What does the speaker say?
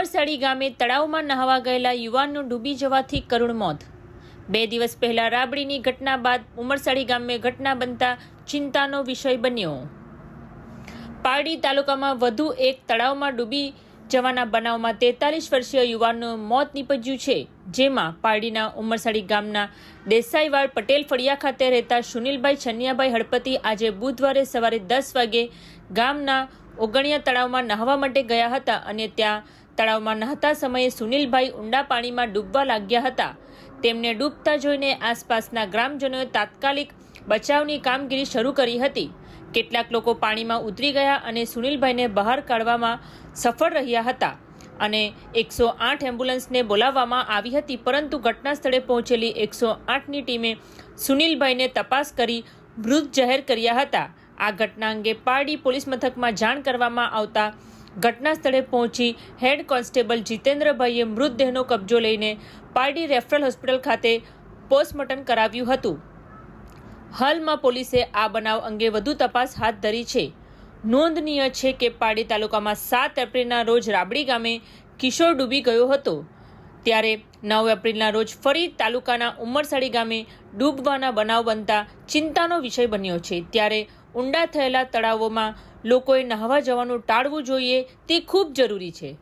ઉમરસાડી ગામે તળાવમાં નહાવા ગયેલા યુવાનનું ડૂબી જવાથી કરુણ મોત. બે દિવસ પહેલા રાબડીની ઘટના બાદ ઉમરસાડી ગામે ઘટના બનતા ચિંતાનો વિષય બન્યો. પારડી તાલુકામાં વધુ એક તળાવમાં ડૂબી જવાના બનાવમાં તેતાલીસ વર્ષીય યુવાનનું મોત નીપજ્યું છે, જેમાં પારડીના ઉમરસાડી ગામના દેસાઈવાડ પટેલ ફળિયા ખાતે રહેતા સુનિલભાઈ છન્યાભાઈ હળપતિ આજે બુધવારે સવારે દસ વાગે ગામના ઓગણિયા તળાવમાં નહાવા માટે ગયા હતા અને ત્યાં તળાવમાં નહાતા સમયે સુનિલભાઈ ઊંડા પાણીમાં ડૂબવા લાગ્યા હતા. તેમને ડૂબતા જોઈને આસપાસના ગ્રામજનોએ તાત્કાલિક બચાવની કામગીરી શરૂ કરી હતી. કેટલાક લોકો પાણીમાં ઉતરી ગયા અને સુનિલભાઈને બહાર કાઢવામાં સફળ રહ્યા હતા અને એકસો આઠ એમ્બ્યુલન્સને બોલાવવામાં આવી હતી, પરંતુ ઘટના સ્થળે પહોંચેલી એકસો આઠની ટીમે સુનિલભાઈને તપાસ કરી મૃત જાહેર કર્યા હતા. આ ઘટના અંગે પારડી પોલીસ મથકમાં જાણ કરવામાં આવતા ઘટના સ્થળે પહોંચી હેડ કોન્સ્ટેબલ જીતેન્દ્રભાઈએ મૃતદેહનો કબજો લઈને પારડી રેફરલ હોસ્પિટલ ખાતે પોસ્ટમોર્ટમ કરાવ્યું હતું. હાલમાં પોલીસે આ બનાવ અંગે વધુ તપાસ હાથ ધરી છે. નોંધનીય છે કે પારડી તાલુકામાં સાત એપ્રિલના રોજ રાબડી ગામે કિશોર ડૂબી ગયો હતો. ત્યારે નવ એપ્રિલના રોજ ફરી તાલુકાના ઉમરસાડી ગામે ડૂબવાના બનાવ બનતા ચિંતાનો વિષય બન્યો છે. ત્યારે ઊંડા થયેલા તળાવોમાં લોકોએ નહાવા જવાનું ટાળવું જોઈએ તે ખૂબ જરૂરી છે.